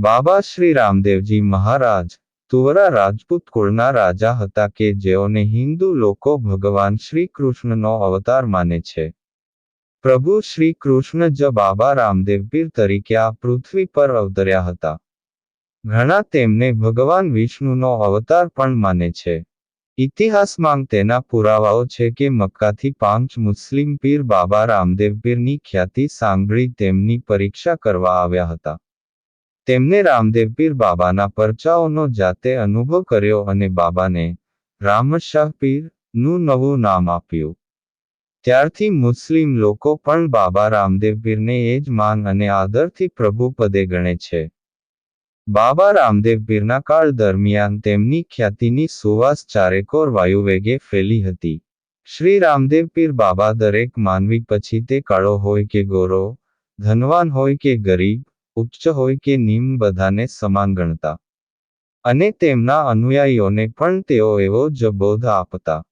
બાબા શ્રી રામદેવજી મહારાજ, તુવરા રાજપૂત કુળના રાજા હતા કે જેઓને હિન્દુ લોકો ભગવાન શ્રી કૃષ્ણનો અવતાર માને છે. પ્રભુ શ્રી કૃષ્ણ જ બાબા રામદેવ પીર તરીકે આ પૃથ્વી પર અવતર્યા હતા. ઘણા તેમને ભગવાન વિષ્ણુનો અવતાર પણ માને છે. ઇતિહાસમાં તેના પુરાવાઓ છે કે મક્કાથી પાંચ મુસ્લિમ પીર બાબા રામદેવ પીરની ખ્યાતિ સાંભળી તેમની પરીક્ષા કરવા આવ્યા હતા. તેમને રામદેવ પીર બાબાના પરચાઓનો જાતે અનુભવ કર્યો અને બાબાને રામશાહ પીરનું નવું નામ આપ્યું. ત્યારથી મુસ્લિમ લોકો પણ બાબા રામદેવ પીરને એ જ માન અને આદરથી પ્રભુ પદે ગણે છે. બાબા રામદેવ પીરના કાળ દરમિયાન તેમની ખ્યાતિની સુવાસ ચારેકોર વાયુવેગે ફેલી હતી. શ્રી રામદેવ પીર બાબા દરેક માનવી પછી તે કાળો હોય કે ગોરો, ધનવાન હોય કે ગરીબ ઉચ્ચ હોય કે નિમ્ન બધાને સમાન ગણતા. અને તેમના અનુયાયીઓને પણ તેઓ એવો જ બોધ આપતા.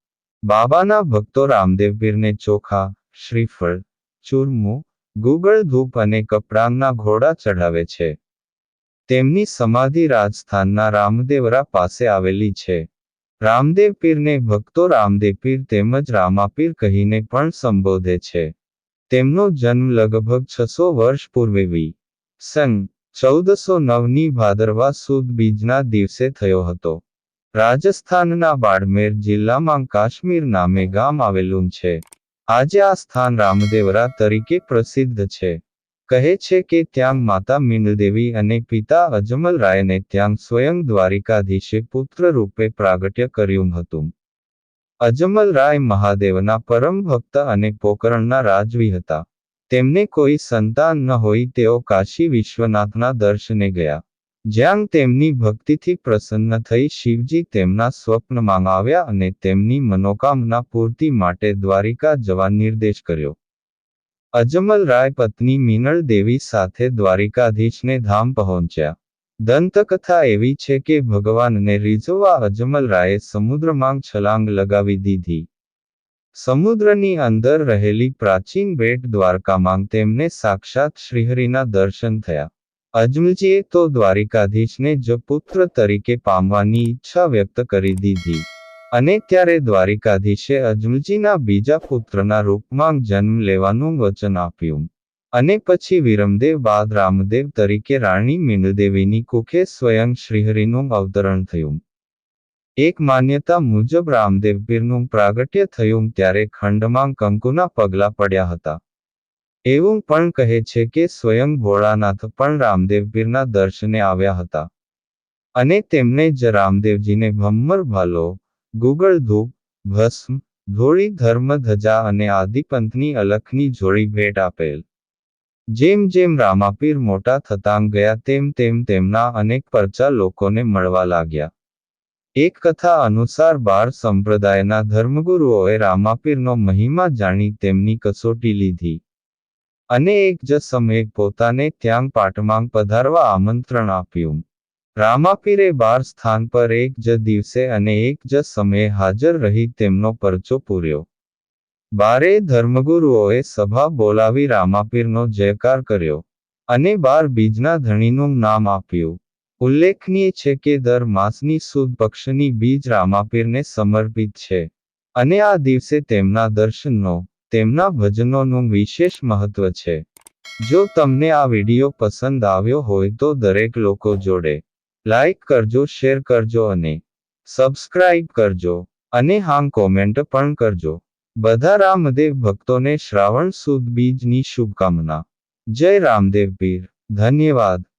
બાબાના ભક્તો રામદેવ ચોખા, શ્રીફળ, ચૂરમું, ગુગળ ધૂપ અને કપડાંગના ઘોડા ચઢાવે છે. તેમની સમાધિ રાજસ્થાનના રામદેવરા પાસે આવેલી છે. રામદેવ પીરને ભક્તો રામદેવ પીર તેમજ રામાપીર કહીને પણ સંબોધે છે. તેમનો જન્મ લગભગ છસો વર્ષ પૂર્વે વી. સન ચૌદસો નવની ભાદરવા સુદ બીજના દિવસે થયો હતો. રાજસ્થાનના બાડમેર જિલ્લામાં કાશ્મીર નામે ગામ આવેલું છે. આજે આ સ્થાન રામદેવરા તરીકે પ્રસિદ્ધ છે. કહે છે કે ત્યાં માતા મીનદેવી અને પિતા અજમલ રાયને ત્યાં સ્વયં દ્વારિકાધીશે પુત્ર રૂપે પ્રાગટ્ય કર્યું હતું. અજમલ રાય મહાદેવના પરમ ભક્ત અને પોકરણના રાજવી હતા. તેમને કોઈ સંતાન ન હોય તેઓ કાશી વિશ્વનાથના દર્શને ગયા. જ્યાં તેમની ભક્તિથી પ્રસન્ન થઈ શિવજી તેમના સ્વપ્નમાં આવ્યા અને તેમની મનોકામના પૂર્તિ માટે દ્વારિકા જવા નિર્દેશ કર્યો. અજમલ રાય પત્ની મીનળ દેવી સાથે દ્વારિકાધીશને ધામ પહોંચ્યા. દંતકથા એવી છે કે ભગવાનને રીઝવવા અજમલ રાયે સમુદ્રમાં છલાંગ લગાવી દીધી. સમુદ્રની અંદર રહેલી પ્રાચીન બેટ દ્વારકામાં તેમને સાક્ષાત શ્રીહરિના દર્શન થયા. અજમલજીએ તો દ્વારિકાધીશને જ પુત્ર તરીકે પામવાની ઈચ્છા વ્યક્ત કરી દીધી. અને ત્યારે દ્વારિકાધીશે અજમલજીના બીજા પુત્રના રૂપમાં જન્મ લેવાનું વચન આપ્યું. અને પછી વિરમદેવ બાદ રામદેવ તરીકે રાણી મીનદેવીની કુખે સ્વયં શ્રીહરિનું અવતરણ થયું. એક માન્યતા મુજબ રામદેવ પીરનું પ્રાગટ્ય થયું ત્યારે ખંડમાં કંકુના પગલા પડ્યા હતા. એવું પણ કહે છે કે સ્વયં ભોળાનાથ પણ રામદેવ પીરના દર્શને આવ્યા હતા. અને તેમને જ રામદેવજીને ભમ્મર ભાલો, ગુગળ ધૂપ, ભસ્મ, ધોળી ધર્મ ધજા અને આદિપંથની અલખની જોડી ભેટ આપેલ. જેમ જેમ રામાપીર મોટા થતાં ગયા તેમ તેમ તેમના અનેક પરચા લોકોને મળવા લાગ્યા. એક કથા અનુસાર બાર સંપ્રદાયના ધર્મગુરુઓએ રામાપીરનો મહિમા જાણી તેમની કસોટી લીધી. અને એક જ સમયે પોતાને ત્યાં પાટમાં પધારવા આમંત્રણ આપ્યું. રામાપીરે બાર સ્થાન પર એક જ દિવસે અને એક જ સમયે હાજર રહી તેમનો પરચો પૂર્યો. બારે ધર્મગુરુઓએ સભા બોલાવી રામાપીરનો જયકાર કર્યો. અને બાર બીજના ધણીનું નામ આપ્યું. ઉલ્લેખનીય છે કે દર માસની સુદ પક્ષની બીજ રામાપીરને સમર્પિત છે. અને આ દિવસે તેમના દર્શનનો, તેમના ભજનોનું વિશેષ મહત્વ છે. જો તમને આ વીડિયો પસંદ આવ્યો હોય તો દરેક લોકો જોડે, લાઈક કરજો, શેર કરજો અને સબસ્ક્રાઇબ કરજો. અને હા, કોમેન્ટ પણ કરજો. બધા રામદેવ ભક્તોને શ્રાવણ સુદ બીજની શુભકામના. જય રામદેવ પીર. ધન્યવાદ.